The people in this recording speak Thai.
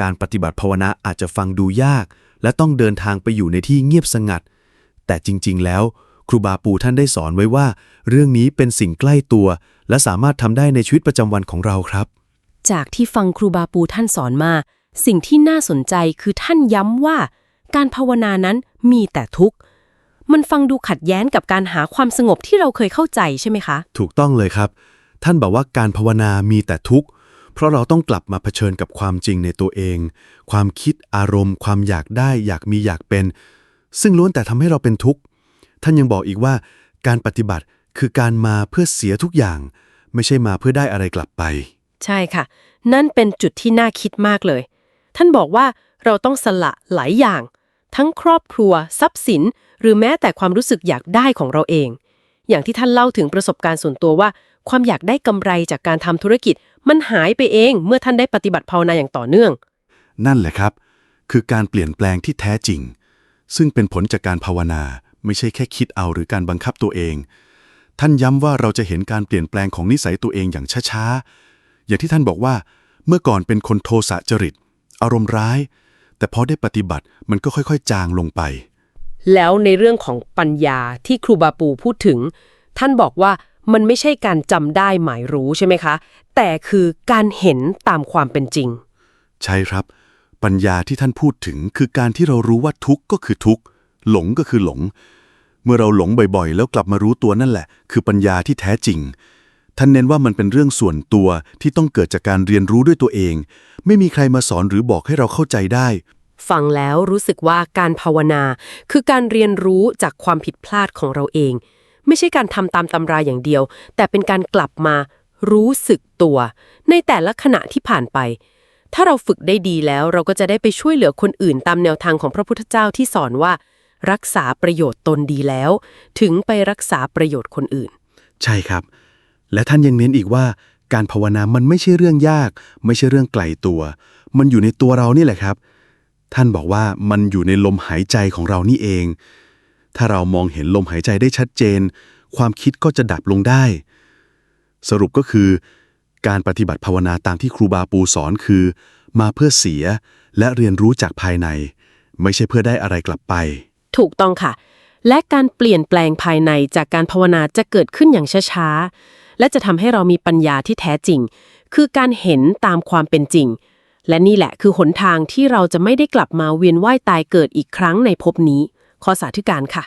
การปฏิบัติภาวนาอาจจะฟังดูยาก และต้องเดินทางไปอยู่ในที่เงียบสงัด แต่จริง ๆ แล้ว ครูบาปูท่านได้สอนไว้ว่า เรื่องนี้เป็นสิ่งใกล้ตัว และสามารถทำได้ในชีวิตประจำวันของเราครับ จากที่ฟังครูบาปูท่านสอนมา สิ่งที่น่าสนใจคือท่านย้ำว่า การภาวนานั้นมีแต่ทุกข์มันฟังดูขัดแย้งกับการหาความสงบที่เราเคยเข้าใจใช่ไหมคะ ถูกต้องเลยครับ ท่านบอกว่าการภาวนามีแต่ทุกข์ เพราะเราต้องกลับมาเผชิญกับความจริงในตัวเอง ความคิดอารมณ์ ความอยากได้ อยากมีอยากเป็น ซึ่งล้วนแต่ทำให้เราเป็นทุกข์ ท่านยังบอกอีกว่า การปฏิบัติคือการมาเพื่อเสียทุกอย่าง ไม่ใช่มาเพื่อได้อะไรกลับไป ใช่ค่ะ นั่นเป็นจุดที่น่าคิดมากเลย ท่านบอกว่าเราต้องสละหลายอย่าง ทั้งครอบครัว ทรัพย์สิน หรือแม้แต่ความรู้สึกอยากได้ของเราเอง อย่างที่ท่านเล่าถึงประสบการณ์ส่วนตัวว่า ความอยากได้กำไรจากการทำธุรกิจ มันหายไปเองเมื่อท่านได้ปฏิบัติภาวนาอย่างต่อเนื่อง นั่นแหละครับ คือการเปลี่ยนแปลงที่แท้จริง ซึ่งเป็นผลจากการภาวนา ไม่ใช่แค่คิดเอาหรือการบังคับตัวเอง ท่านย้ำว่าเราจะเห็นการเปลี่ยนแปลงของนิสัยตัวเองอย่างช้าๆ อย่างที่ท่านบอกว่า เมื่อก่อนเป็นคนโทสะจริต อารมณ์ร้าย แต่พอได้ปฏิบัติมันก็ค่อยๆ จางลงไป แล้วในเรื่องของปัญญาที่ครูบาปูพูดถึง ท่านบอกว่า มันไม่ใช่การจำได้หมายรู้ใช่ไหมคะ แต่คือการเห็นตามความเป็นจริง ใช่ครับ ปัญญาที่ท่านพูดถึงคือการที่เรารู้ว่าทุกข์ก็คือทุกข์ หลงก็คือหลง เมื่อเราหลงบ่อยๆ แล้วกลับมารู้ตัวนั่นแหละ คือปัญญาที่แท้จริง ท่านเน้นว่ามันเป็นเรื่องส่วนตัวที่ต้องเกิดจากการเรียนรู้ด้วยตัวเอง ไม่มีใครมาสอนหรือบอกให้เราเข้าใจได้ ฟังแล้วรู้สึกว่าการภาวนา คือการเรียนรู้จากความผิดพลาดของเราเอง ไม่ใช่การทำตามตำราอย่างเดียว แต่เป็นการกลับมารู้สึกตัว ในแต่ละขณะที่ผ่านไป ถ้าเราฝึกได้ดีแล้วเราก็จะได้ไปช่วยเหลือคนอื่นตามแนวทางของพระพุทธเจ้าที่สอนว่า รักษาประโยชน์ตนดีแล้ว ถึงไปรักษาประโยชน์คนอื่น ใช่ครับ และท่านยังเน้นอีกว่า การภาวนามันไม่ใช่เรื่องยาก ไม่ใช่เรื่องไกลตัว มันอยู่ในตัวเรานี่แหละครับ ท่านบอกว่ามันอยู่ในลมหายใจของเรานี่เอง ถ้าเรามองเห็นลมหายใจได้ชัดเจน ความคิดก็จะดับลงได้ สรุปก็คือ การปฏิบัติภาวนาตามที่ครูบาปูสอนคือ มาเพื่อเสียและเรียนรู้จากภายใน ไม่ใช่เพื่อได้อะไรกลับไป ถูกต้องค่ะ และการเปลี่ยนแปลงภายในจากการภาวนาจะเกิดขึ้นอย่างช้าๆ และจะทำให้เรามีปัญญาที่แท้จริง คือการเห็นตามความเป็นจริง และนี่แหละคือหนทางที่เราจะไม่ได้กลับมาเวียนว่ายตายเกิดอีกครั้งในภพนี้ ข้อสาธิการค่ะ